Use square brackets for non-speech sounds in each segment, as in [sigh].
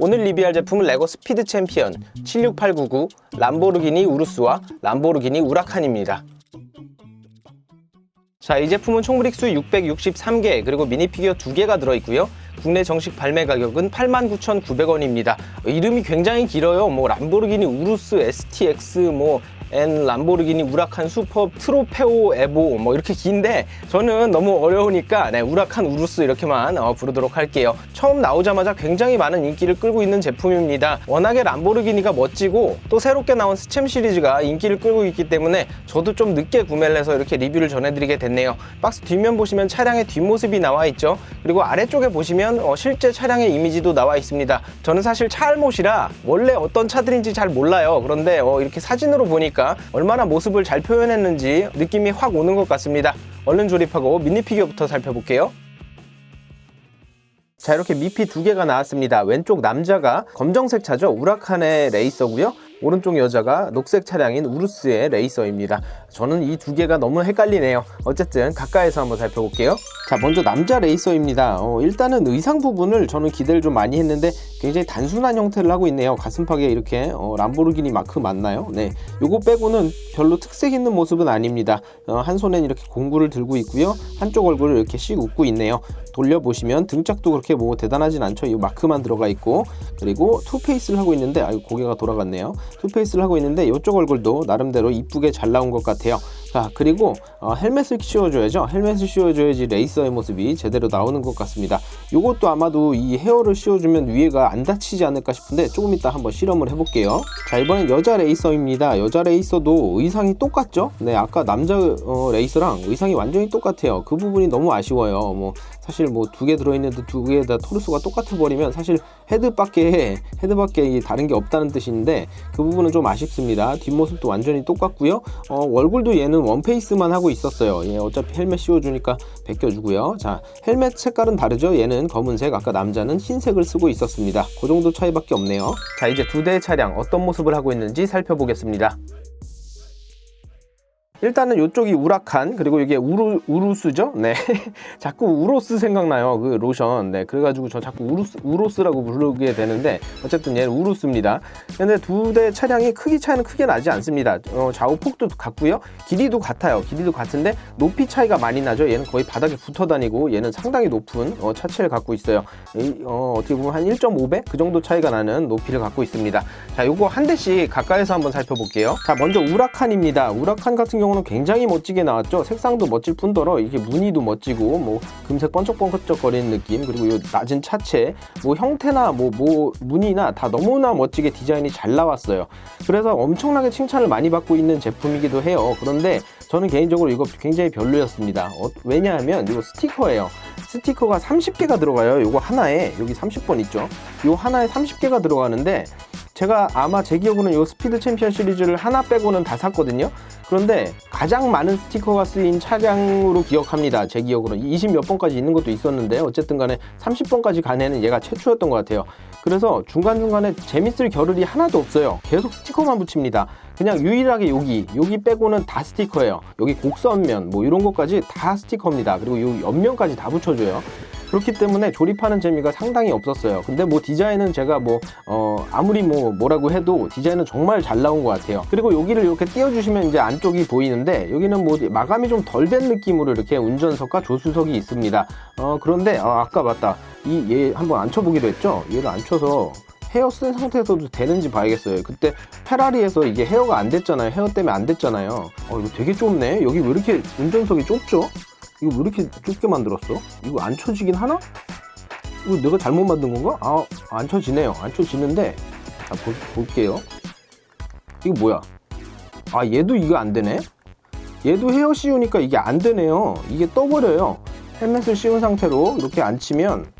오늘 리뷰할 제품은 레고 스피드 챔피언 76899 람보르기니 우루스와 람보르기니 우라칸입니다. 자, 이 제품은 총 브릭수 663개 그리고 미니 피규어 2개가 들어있고요. 국내 정식 발매 가격은 89,900원입니다. 이름이 굉장히 길어요. 뭐 람보르기니 우루스 STX 뭐 N 람보르기니 우라칸 슈퍼 트로페오 에보 뭐 이렇게 긴데 저는 너무 어려우니까 네, 우라칸 우루스 이렇게만 어, 부르도록 할게요. 처음 나오자마자 굉장히 많은 인기를 끌고 있는 제품입니다. 워낙에 람보르기니가 멋지고 또 새롭게 나온 스챔 시리즈가 인기를 끌고 있기 때문에 저도 좀 늦게 구매를 해서 이렇게 리뷰를 전해드리게 됐네요. 박스 뒷면 보시면 차량의 뒷모습이 나와 있죠. 그리고 아래쪽에 보시면 어, 실제 차량의 이미지도 나와 있습니다. 저는 사실 차 알못이라 원래 어떤 차들인지 잘 몰라요. 그런데 어, 이렇게 사진으로 보니까 얼마나 모습을 잘 표현했는지 느낌이 확 오는 것 같습니다. 얼른 조립하고 미니 피규어부터 살펴볼게요. 자 이렇게 미피 두 개가 나왔습니다. 왼쪽 남자가 검정색 차죠. 우라칸의 레이서고요. 오른쪽 여자가 녹색 차량인 우루스의 레이서입니다. 저는 이 두 개가 너무 헷갈리네요. 어쨌든 가까이서 한번 살펴볼게요. 자 먼저 남자 레이서입니다. 어, 일단은 의상 부분을 저는 기대를 좀 많이 했는데 굉장히 단순한 형태를 하고 있네요. 가슴팍에 이렇게 어, 람보르기니 마크 맞나요? 네, 요거 빼고는 별로 특색 있는 모습은 아닙니다. 어, 한 손엔 이렇게 공구를 들고 있고요. 한쪽 얼굴을 이렇게 씩 웃고 있네요. 돌려보시면 등짝도 그렇게 뭐 대단하진 않죠. 이 마크만 들어가 있고 그리고 투페이스를 하고 있는데 아유 고개가 돌아갔네요. 투페이스를 하고 있는데 이쪽 얼굴도 나름대로 이쁘게 잘 나온 것 같아요. 자 그리고 어, 헬멧을 씌워줘야죠. 헬멧을 씌워줘야지 레이서의 모습이 제대로 나오는 것 같습니다. 이것도 아마도 이 헤어를 씌워주면 위에가 안 다치지 않을까 싶은데 조금 이따 한번 실험을 해볼게요. 자 이번엔 여자 레이서입니다. 여자 레이서도 의상이 똑같죠? 네 아까 남자 어, 레이서랑 의상이 완전히 똑같아요. 그 부분이 너무 아쉬워요. 뭐 사실 뭐 두 개 들어있는데 두 개 다 토르스가 똑같아 버리면 사실 헤드밖에 헤드밖에 다른 게 없다는 뜻인데 그 부분은 좀 아쉽습니다. 뒷모습도 완전히 똑같고요. 어, 얼굴도 얘는 원페이스만 하고 있었어요. 얘 어차피 헬멧 씌워주니까 벗겨주고요. 자 헬멧 색깔은 다르죠. 얘는 검은색, 아까 남자는 흰색을 쓰고 있었습니다. 그 정도 차이밖에 없네요. 자 이제 두 대의 차량 어떤 모습을 하고 있는지 살펴보겠습니다. 일단은 이쪽이 우라칸 그리고 이게 우루 우루스죠? 네. [laughs] 자꾸 우로스 생각나요. 그 로션. 네. 그래가지고 저 자꾸 우루스 우로스라고 부르게 되는데 어쨌든 얘는 우루스입니다. 근데 두 대 차량이 크기 차이는 크게 나지 않습니다. 어, 좌우 폭도 같고요. 길이도 같아요. 길이도 같은데 높이 차이가 많이 나죠. 얘는 거의 바닥에 붙어 다니고 얘는 상당히 높은 어, 차체를 갖고 있어요. 이, 어, 어떻게 보면 한 1.5배 그 정도 차이가 나는 높이를 갖고 있습니다. 자, 요거 한 대씩 가까이서 한번 살펴볼게요. 자, 먼저 우라칸입니다. 우라칸 같은 경우 는 굉장히 멋지게 나왔죠. 색상도 멋질 뿐더러 이게 무늬도 멋지고 뭐 금색 번쩍번쩍 거리는 느낌 그리고 요 낮은 차체 뭐 형태나 뭐, 뭐 무늬나 다 너무나 멋지게 디자인이 잘 나왔어요. 그래서 엄청나게 칭찬을 많이 받고 있는 제품이기도 해요. 그런데 저는 개인적으로 이거 굉장히 별로였습니다. 어, 왜냐하면 이거 스티커예요. 스티커가 30개가 들어가요. 이거 하나에 여기 30번 있죠. 이 하나에 30개가 들어가는데 제가 아마 제 기억으로는 이 스피드 챔피언 시리즈를 하나 빼고는 다 샀거든요. 그런데 가장 많은 스티커가 쓰인 차량으로 기억합니다. 제 기억으로 20 몇 번까지 있는 것도 있었는데 어쨌든 간에 30번까지 간 애는 얘가 최초였던 것 같아요. 그래서 중간중간에 재밌을 겨를이 하나도 없어요. 계속 스티커만 붙입니다. 그냥 유일하게 여기 여기 빼고는 다 스티커예요. 여기 곡선면 뭐 이런 것까지 다 스티커입니다. 그리고 이 옆면까지 다 붙여줘요. 그렇기 때문에 조립하는 재미가 상당히 없었어요. 근데 뭐 디자인은 제가 뭐 어, 아무리 뭐 뭐라고 해도 디자인은 정말 잘 나온 것 같아요. 그리고 여기를 이렇게 띄워주시면 이제 안쪽이 보이는데 여기는 뭐 마감이 좀 덜 된 느낌으로 이렇게 운전석과 조수석이 있습니다. 어, 그런데 어, 아까 맞다 이 얘 한번 앉혀보기로 했죠. 얘를 앉혀서 헤어 쓴 상태에서도 되는지 봐야겠어요. 그때 페라리에서 이게 헤어가 안 됐잖아요. 헤어 때문에 안 됐잖아요. 어, 이거 되게 좁네. 여기 왜 이렇게 운전석이 좁죠? 이거 왜 이렇게 좁게 만들었어? 이거 안 쳐지긴 하나? 이거 내가 잘못 만든 건가? 아, 안 쳐지네요. 안 쳐지는데, 자, 볼, 볼게요. 이거 뭐야? 아, 얘도 이거 안 되네? 얘도 헤어 씌우니까 이게 안 되네요. 이게 떠버려요. 헬멧을 씌운 상태로 이렇게 앉히면,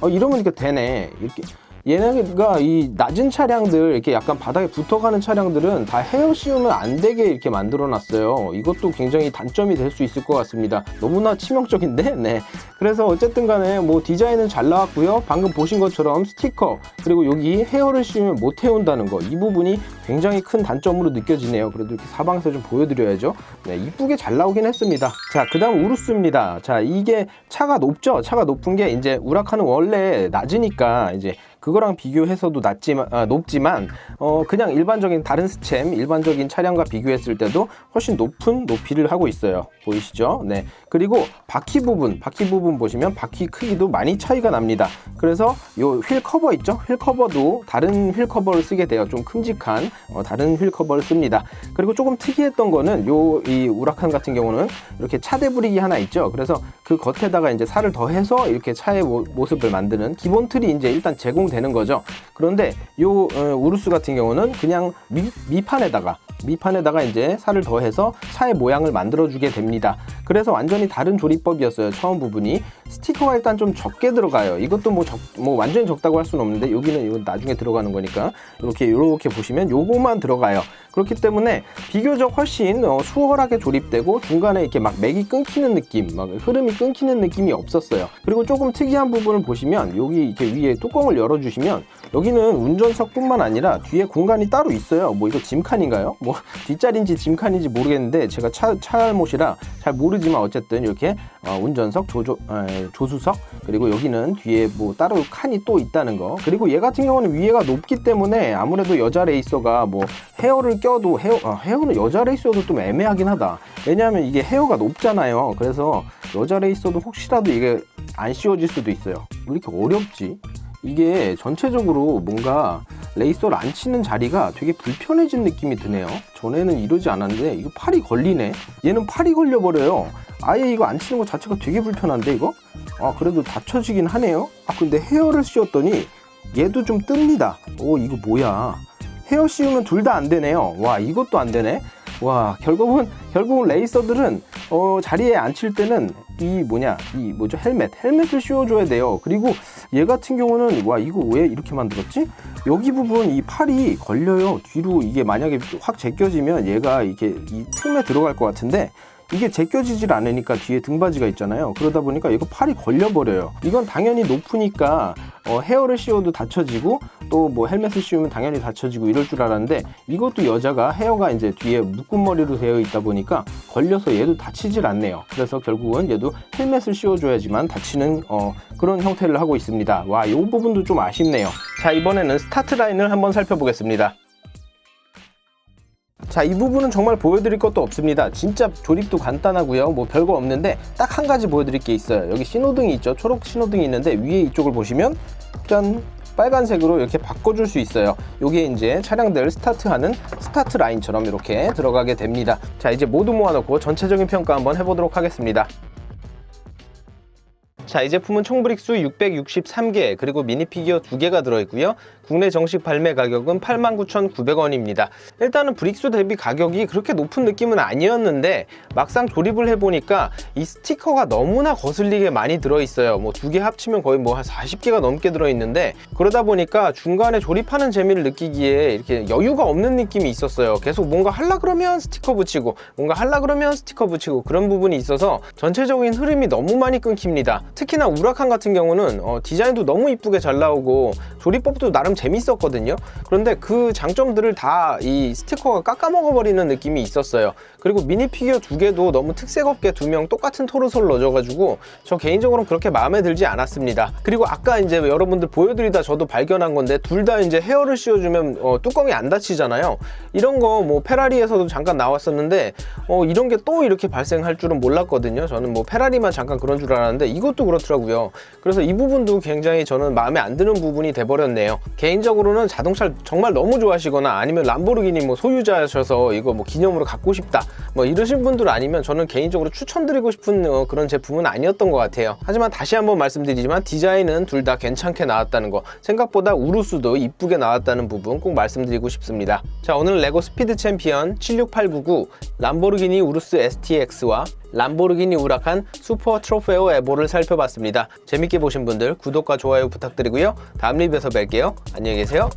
어, 이러면 이렇게 되네. 이렇게. 얘네가 이 낮은 차량들 이렇게 약간 바닥에 붙어가는 차량들은 다 헤어 씌우면 안 되게 이렇게 만들어 놨어요. 이것도 굉장히 단점이 될 수 있을 것 같습니다. 너무나 치명적인데, [laughs] 네. 그래서 어쨌든 간에 뭐 디자인은 잘 나왔고요. 방금 보신 것처럼 스티커, 그리고 여기 헤어를 씌우면 못 태운다는 거. 이 부분이 굉장히 큰 단점으로 느껴지네요. 그래도 이렇게 사방에서 좀 보여드려야죠. 네, 이쁘게 잘 나오긴 했습니다. 자, 그 다음 우루스입니다. 자, 이게 차가 높죠? 차가 높은 게 이제 우라카는 원래 낮으니까 이제 그거랑 비교해서도 낮지만 아, 높지만 어 그냥 일반적인 다른 스챔 일반적인 차량과 비교했을 때도 훨씬 높은 높이를 하고 있어요. 보이시죠? 네 그리고 바퀴 부분 바퀴 부분 보시면 바퀴 크기도 많이 차이가 납니다. 그래서 요 휠 커버 있죠? 휠 커버도 다른 휠 커버를 쓰게 돼요. 좀 큼직한 어, 다른 휠 커버를 씁니다. 그리고 조금 특이했던 거는 요 이 우라칸 같은 경우는 이렇게 차대 브릭이 하나 있죠? 그래서 그 겉에다가 이제 살을 더해서 이렇게 차의 모, 모습을 만드는 기본 틀이 이제 일단 제공 되는 거죠. 그런데 요 어, 우루스 같은 경우는 그냥 미, 미판에다가 미판에다가 이제 살을 더해서 차의 모양을 만들어 주게 됩니다. 그래서 완전 히 다른 조리법이었어요. 처음 부분이 스티커가 일단 좀 적게 들어가요. 이것도 뭐, 적, 뭐 완전히 적다고 할 수는 없는데 여기는 이건 나중에 들어가는 거니까 이렇게 이렇게 보시면 요거만 들어가요. 그렇기 때문에 비교적 훨씬 어, 수월하게 조립되고 중간에 이렇게 막 맥이 끊기는 느낌, 막 흐름이 끊기는 느낌이 없었어요. 그리고 조금 특이한 부분을 보시면 여기 이렇게 위에 뚜껑을 열어주시면 여기는 운전석뿐만 아니라 뒤에 공간이 따로 있어요. 뭐 이거 짐칸인가요? 뭐 [laughs] 뒷자리인지 짐칸인지 모르겠는데 제가 차 차알못이라 잘 모르지만 어쨌든 이렇게 어, 운전석, 조조, 에, 조수석 그리고 여기는 뒤에 뭐 따로 칸이 또 있다는 거. 그리고 얘 같은 경우는 위에가 높기 때문에 아무래도 여자 레이서가 뭐 헤어를 껴도 헤어 아, 헤어는 여자 레이서도 좀 애매하긴 하다. 왜냐하면 이게 헤어가 높잖아요. 그래서 여자 레이서도 혹시라도 이게 안 씌워질 수도 있어요. 왜 이렇게 어렵지? 이게 전체적으로 뭔가 레이서를 안 치는 자리가 되게 불편해진 느낌이 드네요. 전에는 이러지 않았는데 이거 팔이 걸리네. 얘는 팔이 걸려버려요. 아예 이거 안 치는 것 자체가 되게 불편한데 이거? 아 그래도 받쳐지긴 하네요. 아 근데 헤어를 씌웠더니 얘도 좀 뜹니다. 오 이거 뭐야? 헤어 씌우면 둘 다 안 되네요. 와 이것도 안 되네. 와 결국은 결국은 레이서들은 어, 자리에 앉힐 때는 이 뭐냐 이 뭐죠 헬멧 헬멧을 씌워줘야 돼요. 그리고 얘 같은 경우는 와 이거 왜 이렇게 만들었지? 여기 부분 이 팔이 걸려요. 뒤로 이게 만약에 확 제껴지면 얘가 이게 이 틈에 들어갈 것 같은데 이게 제껴지질 않으니까 뒤에 등받이가 있잖아요. 그러다 보니까 이거 팔이 걸려버려요. 이건 당연히 높으니까 어, 헤어를 씌워도 닫혀지고 또 뭐 헬멧을 씌우면 당연히 닫혀지고 이럴 줄 알았는데 이것도 여자가 헤어가 이제 뒤에 묶은 머리로 되어 있다 보니까 걸려서 얘도 다치질 않네요. 그래서 결국은 얘도 헬멧을 씌워줘야지만 다치는 어, 그런 형태를 하고 있습니다. 와, 이 부분도 좀 아쉽네요. 자, 이번에는 스타트 라인을 한번 살펴보겠습니다. 자, 이 부분은 정말 보여드릴 것도 없습니다. 진짜 조립도 간단하고요. 뭐 별거 없는데 딱 한 가지 보여드릴 게 있어요. 여기 신호등이 있죠. 초록 신호등이 있는데 위에 이쪽을 보시면 짠 빨간색으로 이렇게 바꿔줄 수 있어요. 이게 이제 차량들 스타트하는 스타트 라인처럼 이렇게 들어가게 됩니다. 자, 이제 모두 모아놓고 전체적인 평가 한번 해보도록 하겠습니다. 자, 이 제품은 총 브릭수 663개, 그리고 미니 피규어 2개가 들어있고요. 국내 정식 발매 가격은 89,900원입니다. 일단은 브릭수 대비 가격이 그렇게 높은 느낌은 아니었는데 막상 조립을 해보니까 이 스티커가 너무나 거슬리게 많이 들어있어요. 뭐 두 개 합치면 거의 뭐 한 40개가 넘게 들어있는데 그러다 보니까 중간에 조립하는 재미를 느끼기에 이렇게 여유가 없는 느낌이 있었어요. 계속 뭔가 할라 그러면 스티커 붙이고 뭔가 할라 그러면 스티커 붙이고 그런 부분이 있어서 전체적인 흐름이 너무 많이 끊깁니다. 특히나 우라칸 같은 경우는 어, 디자인도 너무 이쁘게 잘 나오고 조립법도 나름 재밌었거든요. 그런데 그 장점들을 다 이 스티커가 깎아먹어버리는 느낌이 있었어요. 그리고 미니 피규어 두 개도 너무 특색 없게 두 명 똑같은 토르솔 넣어줘가지고 저 개인적으로는 그렇게 마음에 들지 않았습니다. 그리고 아까 이제 여러분들 보여드리다 저도 발견한 건데 둘 다 이제 헤어를 씌워주면 어, 뚜껑이 안 닫히잖아요. 이런 거 뭐 페라리에서도 잠깐 나왔었는데 어, 이런 게 또 이렇게 발생할 줄은 몰랐거든요. 저는 뭐 페라리만 잠깐 그런 줄 알았는데 이것도 그렇더라고요. 그래서 이 부분도 굉장히 저는 마음에 안 드는 부분이 돼버렸네요. 개인적으로는 자동차를 정말 너무 좋아하시거나 아니면 람보르기니 뭐 소유자셔서 이거 뭐 기념으로 갖고 싶다 뭐 이러신 분들 아니면 저는 개인적으로 추천드리고 싶은 어, 그런 제품은 아니었던 것 같아요. 하지만 다시 한번 말씀드리지만 디자인은 둘 다 괜찮게 나왔다는 거 생각보다 우루스도 이쁘게 나왔다는 부분 꼭 말씀드리고 싶습니다. 자 오늘 레고 스피드 챔피언 76899 람보르기니 우루스 STX와 람보르기니 우라칸 슈퍼 트로페오 에보를 살펴봤습니다. 재밌게 보신 분들 구독과 좋아요 부탁드리고요. 다음 리뷰에서 뵐게요. 안녕히 계세요.